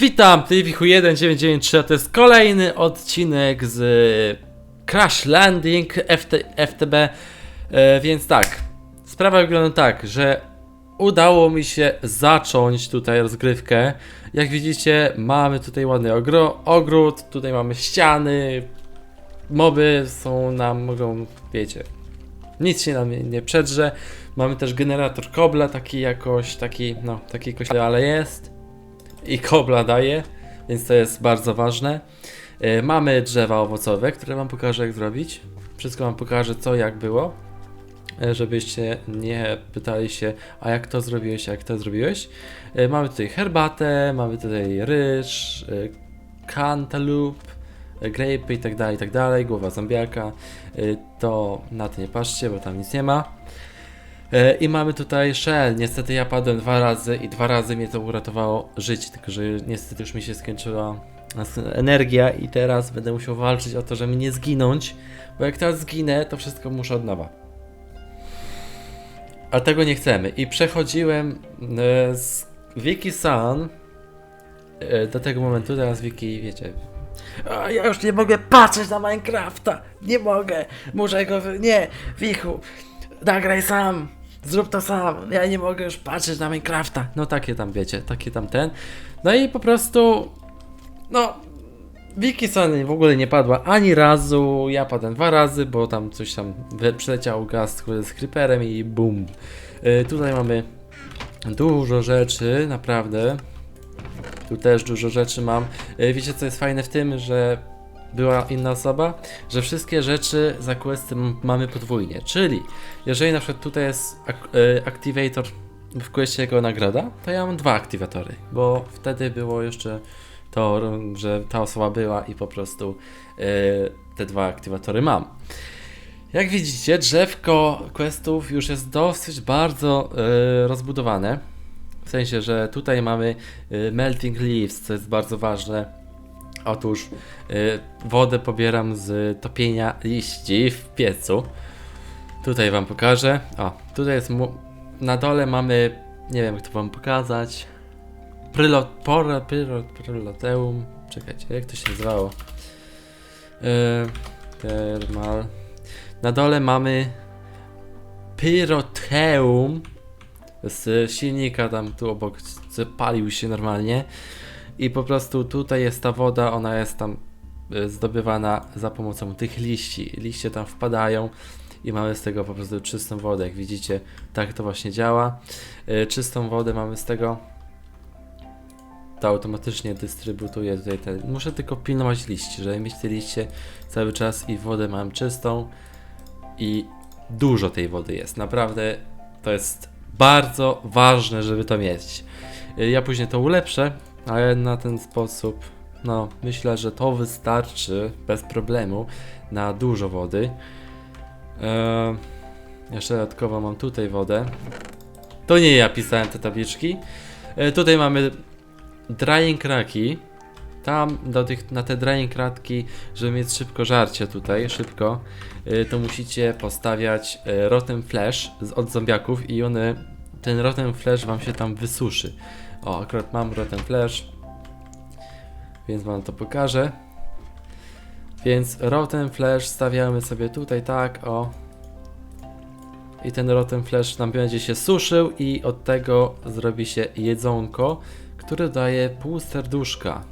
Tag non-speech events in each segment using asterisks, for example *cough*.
Witam, to Wichu 1993, a to jest kolejny odcinek z Crash Landing FT, FTB, e, więc tak, sprawa wygląda tak, że udało mi się zacząć tutaj rozgrywkę. Jak widzicie, mamy tutaj ładny ogro, ogród, tutaj mamy ściany, moby są nam, mogą, wiecie, nic się nam nie, nie przedrze. Mamy też generator kobla, taki jakoś, taki, no, taki jakoś, ale jest i kobla daje, więc to jest bardzo ważne. E, Mamy drzewa owocowe, które Wam pokażę jak zrobić. Wszystko Wam pokażę co jak było, e, żebyście nie pytali się, a jak to zrobiłeś, jak to zrobiłeś. E, Mamy tutaj herbatę, mamy tutaj ryż, cantaloupe, e, grape i tak dalej, i tak dalej, głowa zombiaka. To na to nie patrzcie, bo tam nic nie ma. E, I mamy tutaj Shell. Niestety ja padłem dwa razy i dwa razy mnie to uratowało życie, tylko że niestety już mi się skończyła energia i teraz będę musiał walczyć o to, żeby nie zginąć, bo jak teraz zginę, to wszystko muszę od nowa. A tego nie chcemy. I przechodziłem e, z Wiki San e, do tego momentu, teraz Wiki, wiecie... A ja już nie mogę patrzeć na Minecrafta! Nie mogę! Muszę go... Nie! Wichu! Nagraj sam! Zrób to sam! Ja nie mogę już patrzeć na Minecrafta! No takie tam wiecie, takie tam ten. No i po prostu... No... Wiki Sony w ogóle nie padła ani razu, ja padłem dwa razy, bo tam coś tam przyleciał gaz z creeperem i bum. Y, tutaj mamy dużo rzeczy, naprawdę. Tu też dużo rzeczy mam. Y, wiecie co jest fajne w tym, że była inna osoba, że wszystkie rzeczy za questy mamy podwójnie. Czyli jeżeli na przykład tutaj jest ak- y, activator w questie jego nagroda, to ja mam dwa aktywatory, bo wtedy było jeszcze to, że ta osoba była i po prostu y, te dwa aktywatory mam. Jak widzicie, drzewko questów już jest dosyć bardzo y, rozbudowane. W sensie, że tutaj mamy y, melting leaves, co jest bardzo ważne. Otóż y, wodę pobieram z topienia liści w piecu. Tutaj wam pokażę. O, tutaj jest mu- na dole mamy, nie wiem jak to wam pokazać. Prylot, pora, prylot, pryloteum. Czekajcie, jak to się nazywało? Yy, thermal. Na dole mamy pyroteum z silnika tam tu obok palił się normalnie i po prostu tutaj jest ta woda, ona jest tam y, zdobywana za pomocą tych liści. Liście tam wpadają i mamy z tego po prostu czystą wodę. Jak widzicie, tak to właśnie działa. Y, Czystą wodę mamy z tego. To automatycznie dystrybuuje tutaj te. Muszę tylko pilnować liści, żeby mieć te liście cały czas i wodę mam czystą i dużo tej wody jest. Naprawdę to jest bardzo ważne, żeby to mieć. Y, Ja później to ulepszę, ale na ten sposób, no myślę, że to wystarczy bez problemu na dużo wody. Eee, jeszcze dodatkowo mam tutaj wodę. To nie ja pisałem te tabliczki. E, tutaj mamy drying kraki. Tam do tych, na te drying kratki, żeby mieć szybko żarcie tutaj, szybko, y, to musicie postawiać y, rotten flash z, od zombiaków i one, ten rotten flash wam się tam wysuszy. O, akurat mam rotten flash, więc wam to pokażę. Więc rotten flash stawiamy sobie tutaj tak, o. I ten rotten flash nam będzie się suszył i od tego zrobi się jedzonko, które daje pół serduszka.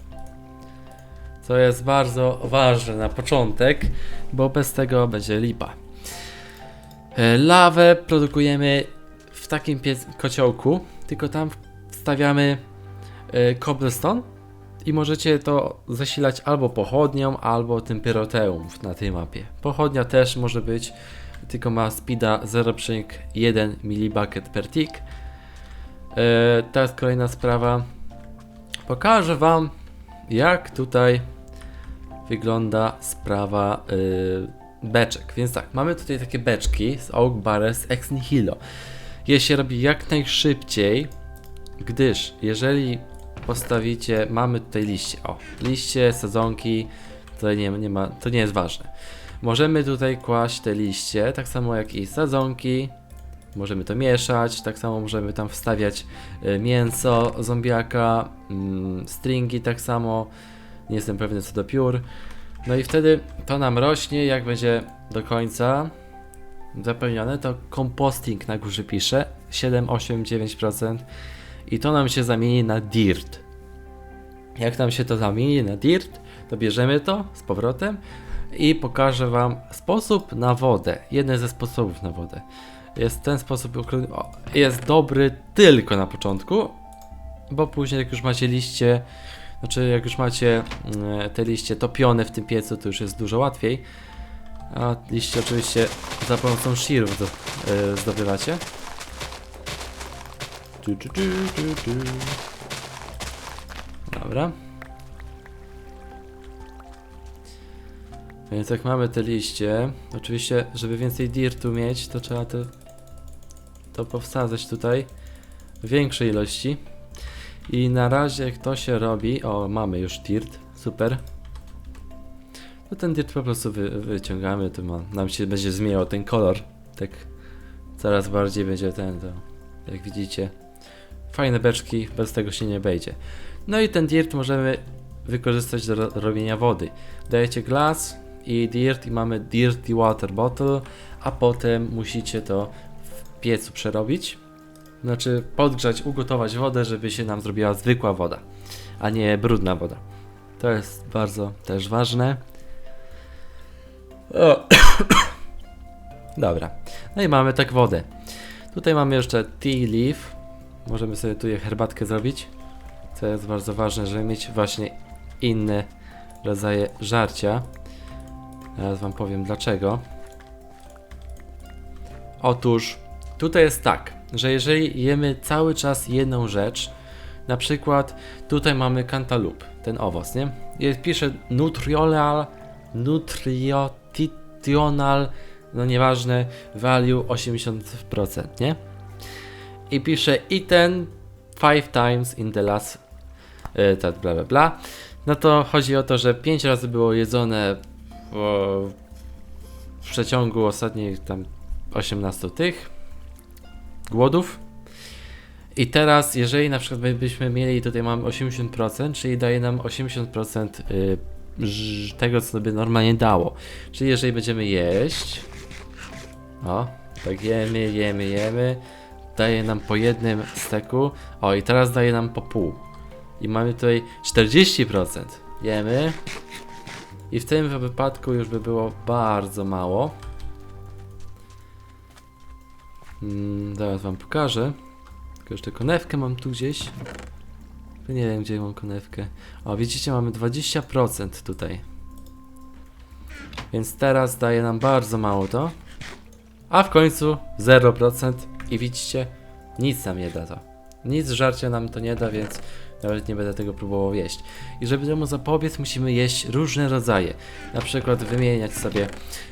Co jest bardzo ważne na początek, bo bez tego będzie lipa. E, Lawę produkujemy w takim kociołku, tylko tam wstawiamy e, cobblestone i możecie to zasilać albo pochodnią, albo tym pyroteum na tej mapie. Pochodnia też może być, tylko ma speeda 0,1 millibucket per tick. E, teraz kolejna sprawa. Pokażę Wam, jak tutaj wygląda sprawa y, beczek. Więc tak, mamy tutaj takie beczki z Oak Barrels Ex Nihilo. Je się robi jak najszybciej, gdyż jeżeli postawicie, mamy tutaj liście, o, liście, sadzonki, to nie, nie ma, to nie jest ważne. Możemy tutaj kłaść te liście, tak samo jak i sadzonki, możemy to mieszać, tak samo możemy tam wstawiać y, mięso zombiaka, mm, stringi tak samo, nie jestem pewny co do piór. No i wtedy to nam rośnie, jak będzie do końca zapełnione, to composting na górze pisze. 7, 8, 9% i to nam się zamieni na dirt. Jak nam się to zamieni na dirt, to bierzemy to z powrotem i pokażę Wam sposób na wodę. Jeden ze sposobów na wodę. Jest ten sposób, jest dobry tylko na początku, bo później jak już macie liście, znaczy jak już macie mm, te liście topione w tym piecu, to już jest dużo łatwiej. A liście oczywiście za pomocą do, y, zdobywacie. Tu, tu, tu, tu, tu. Dobra. Więc jak mamy te liście, oczywiście, żeby więcej dirtu mieć, to trzeba to, to powsadzać tutaj w większej ilości. I na razie to się robi, o mamy już dirt, super. No ten dirt po prostu wy, wyciągamy, to ma, nam się będzie zmieniał ten kolor, tak coraz bardziej będzie ten, to jak widzicie. Fajne beczki, bez tego się nie obejdzie. No i ten dirt możemy wykorzystać do ro- robienia wody. Dajecie glas i dirt i mamy dirty water bottle, a potem musicie to w piecu przerobić. Znaczy podgrzać, ugotować wodę, żeby się nam zrobiła zwykła woda, a nie brudna woda. To jest bardzo też ważne. O. *coughs* Dobra. No i mamy tak wodę. Tutaj mamy jeszcze tea leaf. Możemy sobie tu herbatkę zrobić. Co jest bardzo ważne, żeby mieć właśnie inne rodzaje żarcia. Teraz wam powiem dlaczego. Otóż tutaj jest tak, że jeżeli jemy cały czas jedną rzecz, na przykład tutaj mamy cantaloupe, ten owoc, nie? Jest, pisze nutrional, nutriotitional, no nieważne, value 80%, nie? I pisze eaten five times in the last, tak bla bla bla. No to chodzi o to, że 5 razy było jedzone w, w przeciągu ostatnich tam 18 tych głodów. I teraz, jeżeli na przykład by- byśmy mieli, tutaj mamy 80%, czyli daje nam 80% y, tego, co by normalnie dało. Czyli jeżeli będziemy jeść, o, tak jemy, jemy, jemy, daje nam po jednym steku, o i teraz daje nam po pół. I mamy tutaj 40%. Jemy. I w tym wypadku już by było bardzo mało. Mm, zaraz wam pokażę. Tylko jeszcze konewkę mam tu gdzieś. Nie wiem gdzie mam konewkę. O, widzicie, mamy 20% tutaj. Więc teraz daje nam bardzo mało to. A w końcu 0% i widzicie, nic nam nie da to. Nic żarcia nam to nie da, więc nawet nie będę tego próbował jeść. I żeby temu zapobiec, musimy jeść różne rodzaje. Na przykład wymieniać sobie,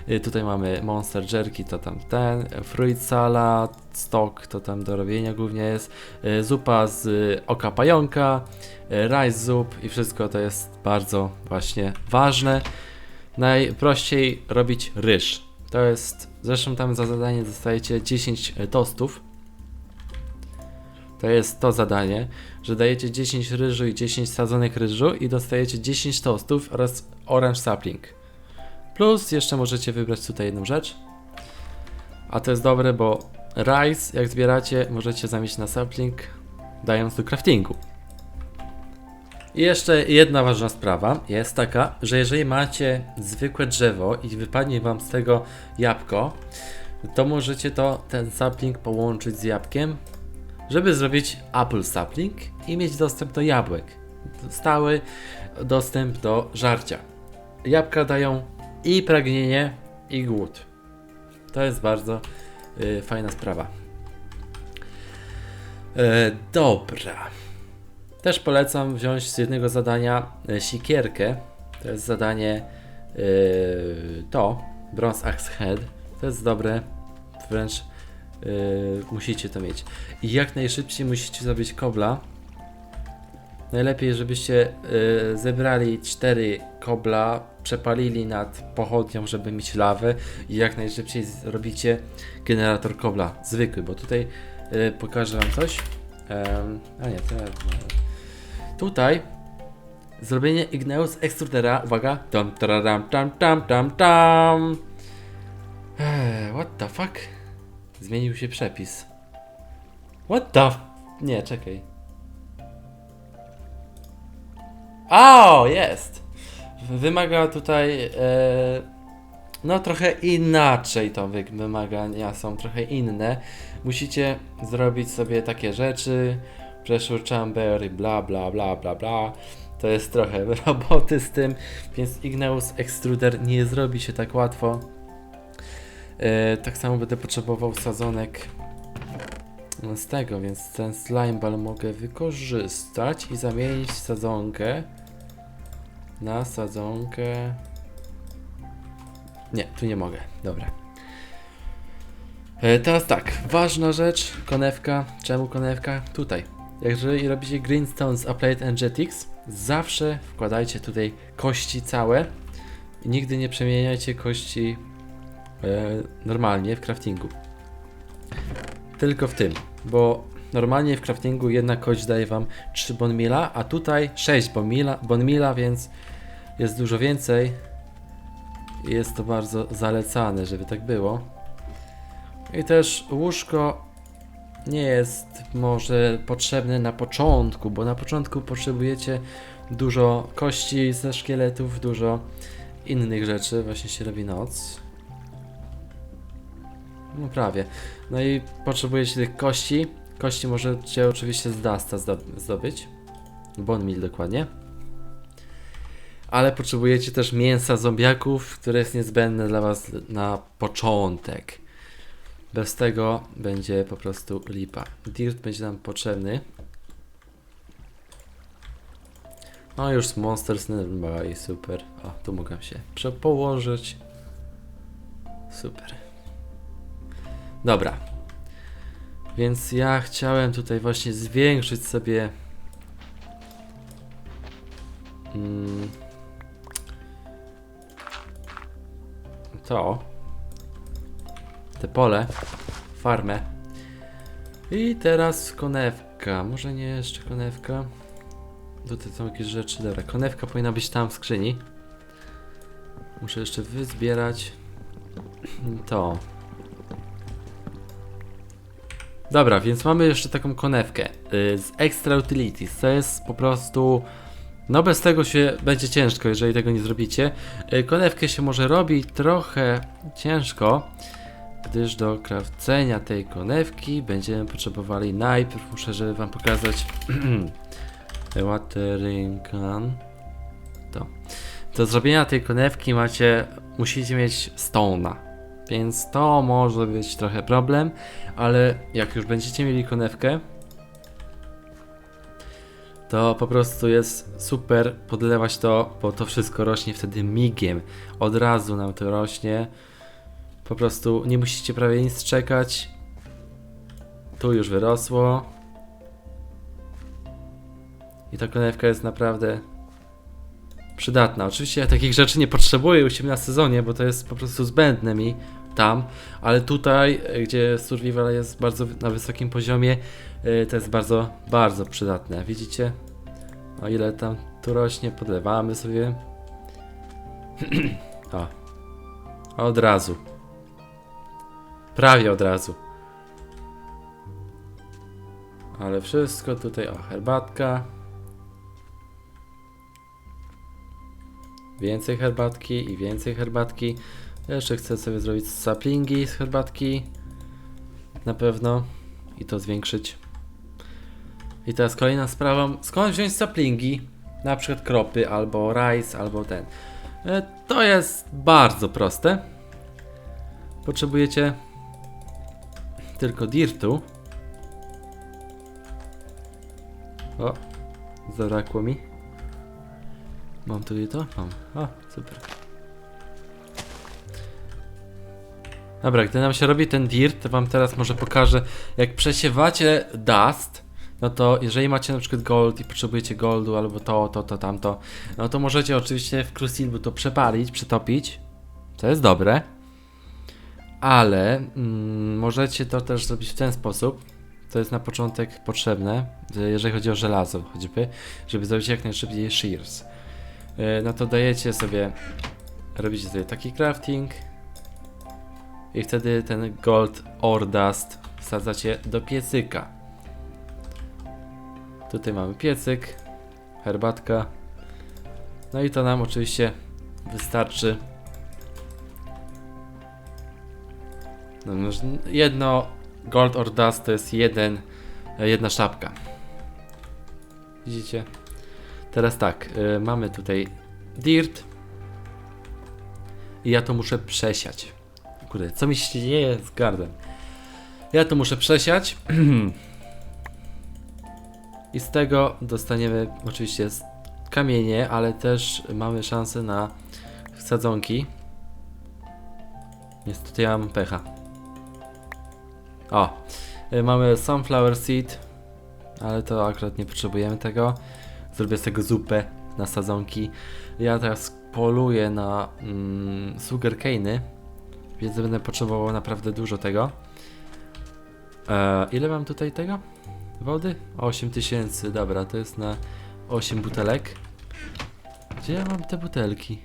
y, tutaj mamy Monster Jerky, to tam ten, Fruit Salad, Stock, to tam do robienia głównie jest, y, zupa z oka pająka, y, rice zup i wszystko to jest bardzo właśnie ważne. Najprościej robić ryż. To jest, zresztą tam za zadanie dostajecie 10 tostów. To jest to zadanie, że dajecie 10 ryżu i 10 sadzonek ryżu i dostajecie 10 tostów oraz orange sapling. Plus jeszcze możecie wybrać tutaj jedną rzecz. A to jest dobre, bo rice jak zbieracie możecie zamienić na sapling dając do craftingu. I jeszcze jedna ważna sprawa jest taka, że jeżeli macie zwykłe drzewo i wypadnie wam z tego jabłko, to możecie to ten sapling połączyć z jabłkiem, żeby zrobić apple sapling i mieć dostęp do jabłek. Stały dostęp do żarcia. Jabłka dają i pragnienie, i głód. To jest bardzo y, fajna sprawa. E, dobra. Też polecam wziąć z jednego zadania e, sikierkę. To jest zadanie e, to, Bronze Axe Head. To jest dobre, wręcz e, musicie to mieć. I jak najszybciej musicie zrobić kobla. Najlepiej, żebyście e, zebrali 4 kobla, przepalili nad pochodnią, żeby mieć lawę i jak najszybciej zrobicie generator kobla, zwykły, bo tutaj y, pokażę wam coś. Em, a nie, to ja, Tutaj zrobienie Igneus Extrudera, uwaga, tam tam tam tam tam tam. Eee, what the fuck? Zmienił się przepis. What the. Nie, czekaj. O, jest! Wymaga tutaj... E, no trochę inaczej to wy- wymagania są trochę inne. Musicie zrobić sobie takie rzeczy, pressure chamber i bla bla bla bla bla. To jest trochę *laughs* roboty z tym, więc Igneus Extruder nie zrobi się tak łatwo. E, tak samo będę potrzebował sadzonek z tego, więc ten slime ball mogę wykorzystać i zamienić sadzonkę na sadzonkę. Nie, tu nie mogę. Dobra. E, teraz tak, ważna rzecz, konewka. Czemu konewka? Tutaj. Jeżeli robicie Greenstones Applied Energetics, zawsze wkładajcie tutaj kości całe i nigdy nie przemieniajcie kości e, normalnie w craftingu. Tylko w tym, bo normalnie w craftingu jedna kość daje wam 3 bonmila, a tutaj 6 bonmila, bonmila, więc jest dużo więcej. Jest to bardzo zalecane, żeby tak było. I też łóżko nie jest może potrzebne na początku, bo na początku potrzebujecie dużo kości ze szkieletów, dużo innych rzeczy. Właśnie się robi noc. No prawie. No i potrzebujecie tych kości. Kości możecie oczywiście z Dasta zdo- zdobyć. Bone meal dokładnie. Ale potrzebujecie też mięsa zombiaków, które jest niezbędne dla was na początek. Bez tego będzie po prostu lipa. Dirt będzie nam potrzebny. No już Monsters Nearby, super. O, tu mogę się prze- położyć. Super. Dobra. Więc ja chciałem tutaj właśnie zwiększyć sobie mm, to te pole, farmę. I teraz konewka. Może nie jeszcze konewka. Tutaj są jakieś rzeczy. Dobra, konewka powinna być tam w skrzyni. Muszę jeszcze wyzbierać to. Dobra, więc mamy jeszcze taką konewkę y, z Extra Utilities. To jest po prostu. No, bez tego się będzie ciężko, jeżeli tego nie zrobicie. Y, Konewkę się może robi trochę ciężko, gdyż do krawcenia tej konewki będziemy potrzebowali najpierw, muszę żeby Wam pokazać *clears throat* watering can. To. Do zrobienia tej konewki macie, musicie mieć stone'a. Więc to może być trochę problem, ale jak już będziecie mieli konewkę, to po prostu jest super podlewać to, bo to wszystko rośnie wtedy migiem. Od razu nam to rośnie. Po prostu nie musicie prawie nic czekać. Tu już wyrosło. I ta konewka jest naprawdę przydatna. Oczywiście ja takich rzeczy nie potrzebuję u siebie na sezonie, bo to jest po prostu zbędne mi tam, ale tutaj, e, gdzie survival jest bardzo na wysokim poziomie, e, to jest bardzo, bardzo przydatne. Widzicie? O ile tam tu rośnie, podlewamy sobie. *clears throat* o. Od razu. Prawie od razu. Ale wszystko tutaj, o, herbatka. Więcej herbatki i więcej herbatki. Jeszcze chcę sobie zrobić saplingi z herbatki. Na pewno. I to zwiększyć. I teraz kolejna sprawa. Skąd wziąć saplingi? Na przykład kropy, albo rice, albo ten. E, To jest bardzo proste. Potrzebujecie tylko dirtu. O, zabrakło mi. Mam tu i to? Mam. O, super. Dobra, gdy nam się robi ten dirt, to wam teraz może pokażę, jak przesiewacie dust, no to jeżeli macie na przykład gold i potrzebujecie goldu albo to, to, to, tamto, no to możecie oczywiście w Crucible to przepalić, przetopić. To jest dobre. Ale mm, możecie to też zrobić w ten sposób. To jest na początek potrzebne, że jeżeli chodzi o żelazo choćby, żeby zrobić jak najszybciej shears. Yy, No to dajecie sobie, robicie sobie taki crafting i wtedy ten gold ore dust wsadzacie do piecyka. Tutaj mamy piecyk, herbatka. No i to nam oczywiście wystarczy. Jedno gold or dust to jest jeden, jedna szapka. Widzicie? Teraz tak, y, mamy tutaj dirt. I ja to muszę przesiać. Kurde, co mi się dzieje z gardem? Ja to muszę przesiać. *clears throat* I z tego dostaniemy oczywiście kamienie, ale też mamy szansę na sadzonki. Niestety ja mam pecha. O, y, mamy sunflower seed, ale to akurat nie potrzebujemy tego. Zrobię z tego zupę na sadzonki. Ja teraz poluję na mm, sugarcane'y, więc będę potrzebował naprawdę dużo tego. E, ile mam tutaj tego? Wody? 8000, dobra, to jest na 8 butelek. Gdzie ja mam te butelki?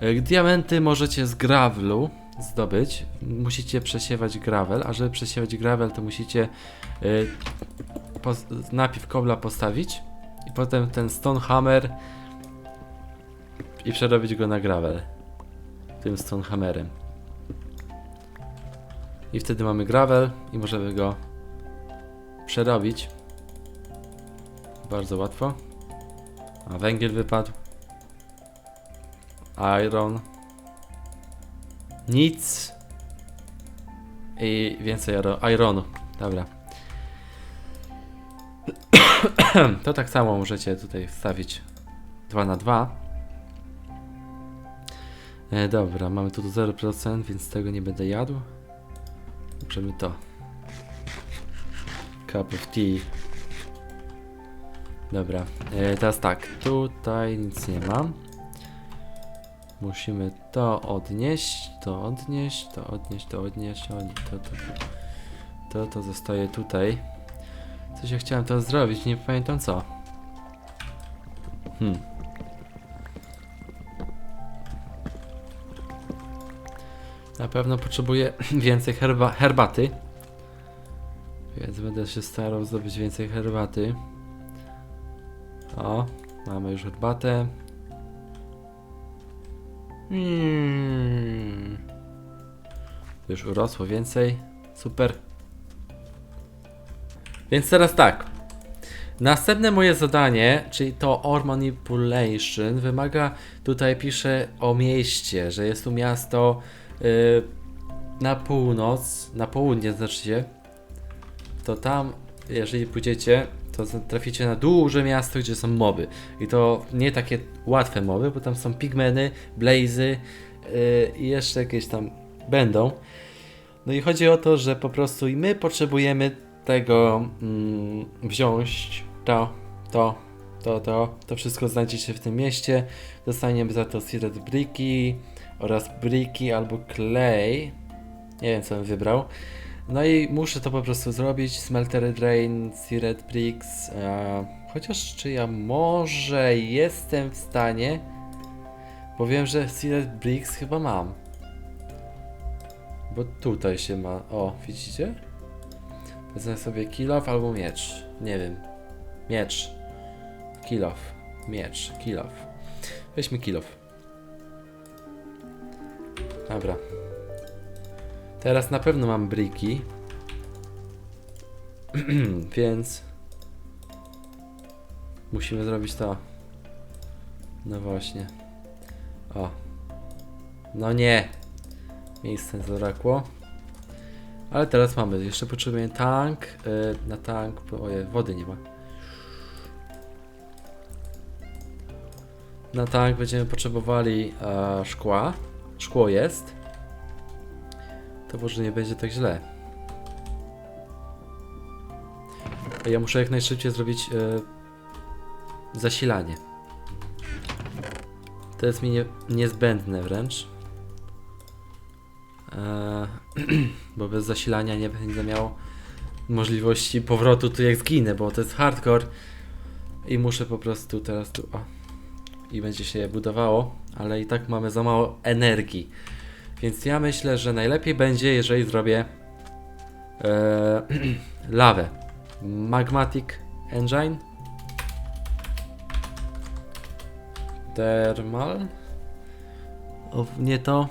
E, Diamenty możecie z gravelu zdobyć. Musicie przesiewać gravel, a żeby przesiewać gravel, to musicie y, najpierw kobla postawić i potem ten stone hammer i przerobić go na gravel. Tym stone hammerem. I wtedy mamy gravel i możemy go przerobić. Bardzo łatwo. A węgiel wypadł. Iron. Nic. I więcej iro- ironu. Dobra. *clears throat* To tak samo możecie tutaj wstawić 2 na 2 e, Dobra, mamy tu 0%, więc tego nie będę jadł. Możemy to. Cup of tea. Dobra, e, teraz tak, tutaj nic nie mam. Musimy to odnieść, to odnieść, to odnieść, to odnieść, to, to, to, to, to zostaje tutaj. Coś ja chciałem teraz zrobić, nie pamiętam co. Hmm. Na pewno potrzebuję *clears throat* więcej herba herbaty. Więc będę się starał zdobyć więcej herbaty. O, mamy już herbatę. Mm. Już urosło więcej. Super. Więc teraz tak. Następne moje zadanie, czyli to Ore Manipulation, wymaga, tutaj piszę o mieście, że jest tu miasto y, na północ, na południe znaczy się. To tam, jeżeli pójdziecie, to traficie na duże miasto, gdzie są moby. I to nie takie łatwe moby, bo tam są pigmeny, blazy yy, i jeszcze jakieś tam będą. No i chodzi o to, że po prostu i my potrzebujemy tego mm, wziąć, to, to, to, to, to wszystko znajdzie się w tym mieście. Dostaniemy za to seared bricki oraz bricki albo clay. Nie wiem co bym wybrał. No i muszę to po prostu zrobić. Smelter Drain, Seared Bricks. E, chociaż czy ja może jestem w stanie. Bo wiem, że Seared Bricks chyba mam. Bo tutaj się ma. O, widzicie? Wezmę sobie kill off albo miecz. Nie wiem. Miecz. Kill off. Miecz. Kill off. Weźmy kill off. Dobra. Teraz na pewno mam briki. *clears throat* Więc musimy zrobić to. No właśnie. O. No nie. Miejsce zabrakło. Ale teraz mamy. Jeszcze potrzebujemy tank. Yy, na tank. Ojej, wody nie ma. Na tank będziemy potrzebowali e, szkła. Szkło jest. To może nie będzie tak źle. ja muszę jak najszybciej zrobić e, zasilanie. To jest mi nie, niezbędne wręcz. E, *clears throat* bo bez zasilania nie będę miał możliwości powrotu tu jak zginę, bo to jest hardcore i muszę po prostu teraz tu o, i będzie się budowało, ale i tak mamy za mało energii. Więc ja myślę, że najlepiej będzie, jeżeli zrobię e, *clears throat* lawę. Magmatic Engine. Thermal. O, nie to.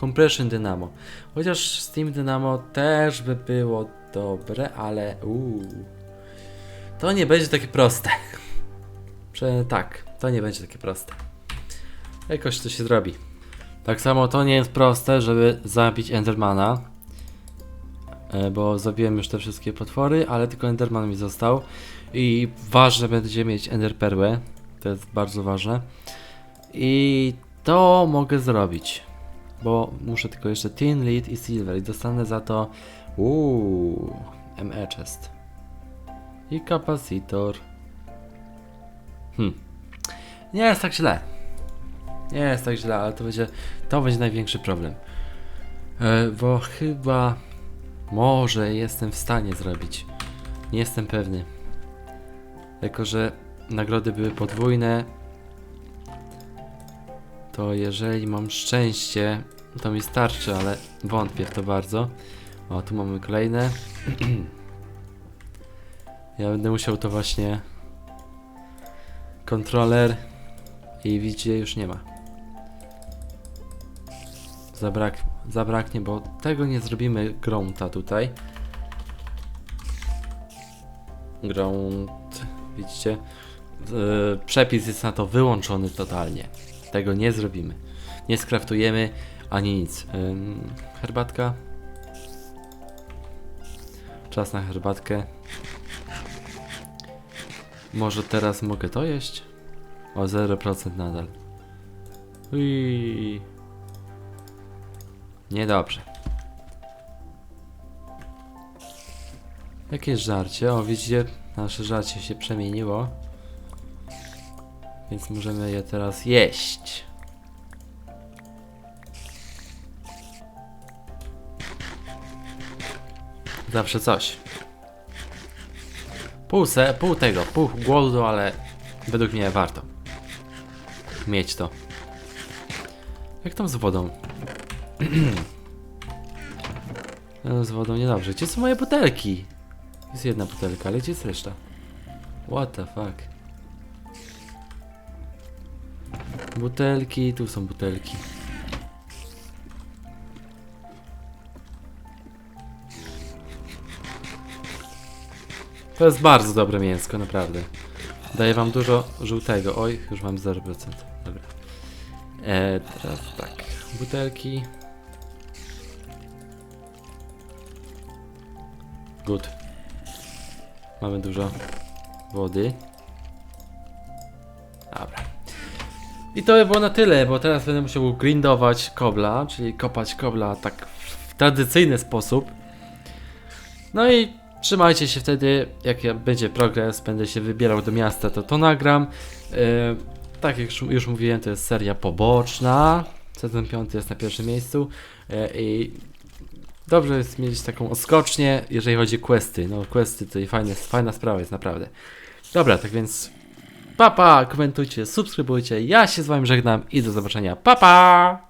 Compression Dynamo. Chociaż Steam Dynamo też by było dobre, ale uuu. To nie będzie takie proste. *laughs* Prze tak, to nie będzie takie proste. Jakoś to się zrobi. Tak samo to nie jest proste, żeby zabić Endermana. E, Bo zabiłem już te wszystkie potwory, ale tylko Enderman mi został. I ważne będzie mieć Enderperłę. To jest bardzo ważne. I to mogę zrobić. Bo muszę tylko jeszcze Tin, Lead i Silver. I dostanę za to. Uuu, ME Chest. I kapacitor. Hmm. Nie jest tak źle. Nie jest tak źle, ale to będzie, to będzie największy problem. E, bo chyba może jestem w stanie zrobić. Nie jestem pewny. Jako, że nagrody były podwójne, to jeżeli mam szczęście, to mi starczy, ale wątpię w to bardzo. O, tu mamy kolejne. *clears throat* ja będę musiał to właśnie kontroler i widzicie, już nie ma. Zabrak, zabraknie, bo tego nie zrobimy grunta tutaj. Grunt, widzicie? Yy, przepis jest na to wyłączony totalnie. Tego nie zrobimy. Nie skraftujemy ani nic. Ym, herbatka. Czas na herbatkę. Może teraz mogę to jeść? O 0% nadal. Ui. Niedobrze. Jakieś żarcie? O, widzicie, nasze żarcie się przemieniło. Więc możemy je teraz jeść. Zawsze coś. Pół, se, pół tego, pół głodu, ale według mnie warto mieć to. Jak tam z wodą? *clears throat* No, z wodą niedobrze. Gdzie są moje butelki? Jest jedna butelka, ale gdzie jest reszta? What the fuck? Butelki, tu są butelki. To jest bardzo dobre mięsko, naprawdę. Daje wam dużo żółtego. Oj, już mam 0%. Dobra. E, teraz tak. Butelki. Good. Mamy dużo wody. Dobra. I to by było na tyle, bo teraz będę musiał grindować kobla, czyli kopać kobla tak w tradycyjny sposób. No i trzymajcie się wtedy, jak ja- będzie progres, będę się wybierał do miasta, to to nagram. Yy, tak jak już mówiłem, to jest seria poboczna. Sezon 5 jest na pierwszym miejscu. Yy, I dobrze jest mieć taką oskocznię, jeżeli chodzi o questy. No questy to i fajne, fajna sprawa jest naprawdę. Dobra, tak więc papa, komentujcie, subskrybujcie. Ja się z wami żegnam i do zobaczenia. Papa! Pa!